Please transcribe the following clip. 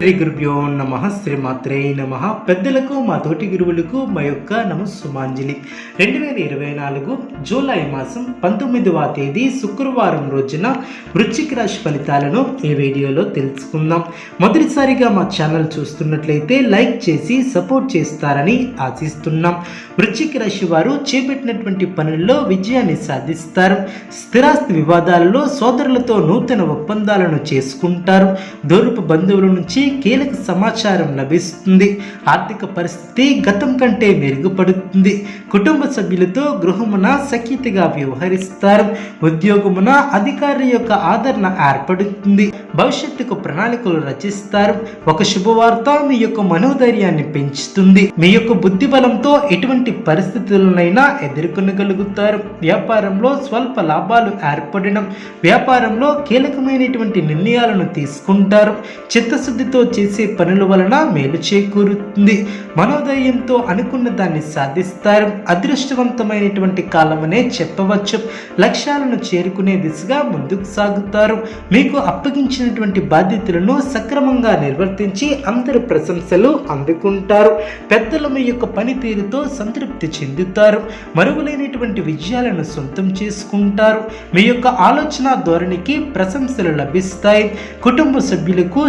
శ్రీ గురుభ్యో నమ శ్రీమాత్రే నమ. పెద్దలకు మా తోటి గురువులకు మా యొక్క నమస్సుమాంజలి. రెండు వేల ఇరవై నాలుగు జూలై మాసం పంతొమ్మిదవ తేదీ శుక్రవారం రోజున వృశ్చిక రాశి ఫలితాలను ఈ వీడియోలో తెలుసుకుందాం. మొదటిసారిగా మా ఛానల్ చూస్తున్నట్లయితే లైక్ చేసి సపోర్ట్ చేస్తారని ఆశిస్తున్నాం. వృశ్చిక రాశి వారు చేపట్టినటువంటి పనుల్లో విజయాన్ని సాధిస్తారు. స్థిరాస్తి వివాదాలలో సోదరులతో నూతన ఒప్పందాలను చేసుకుంటారు. దూరపు బంధువుల నుంచి కీలక సమాచారం లభిస్తుంది. ఆర్థిక పరిస్థితి గతం కంటే మెరుగుపడుతుంది. కుటుంబ సభ్యులతో గృహమున సఖ్యతగా వ్యవహరిస్తారు. ఉద్యోగమున అధికారి యొక్క ఆదరణ ఏర్పడుతుంది. భవిష్యత్తుకు ప్రణాళికలు రచిస్తారు. ఒక శుభవార్త మీ యొక్క మనోధైర్యాన్ని పెంచుతుంది. మీ యొక్క బుద్ధి బలంతో ఎటువంటి పరిస్థితులనైనా ఎదుర్కొనగలుగుతారు. వ్యాపారంలో స్వల్ప లాభాలు ఏర్పడడం వ్యాపారంలో కీలకమైనటువంటి నిర్ణయాలను తీసుకుంటారు. చిత్తశుద్ధితో చేసే పనుల వలన మేలు చేకూరుతుంది. మనోధైర్యంతో అనుకున్న దాన్ని సాధిస్తారు. అదృష్టవంతమైనటువంటి కాలమనే చెప్పవచ్చు. లక్ష్యాలను చేరుకునే దిశగా ముందుకు సాగుతారు. మీకు అప్పగించినటువంటి బాధ్యతలను సక్రమంగా నిర్వర్తించి అందరి ప్రశంసలు అందుకుంటారు. పెద్దలు మీ యొక్క పనితీరుతో సంతృప్తి చెందుతారు. మరుగులైనటువంటి విజయాలను సొంతం చేసుకుంటారు. మీ యొక్క ఆలోచన ధోరణికి ప్రశంసలు లభిస్తాయి. కుటుంబ సభ్యులకు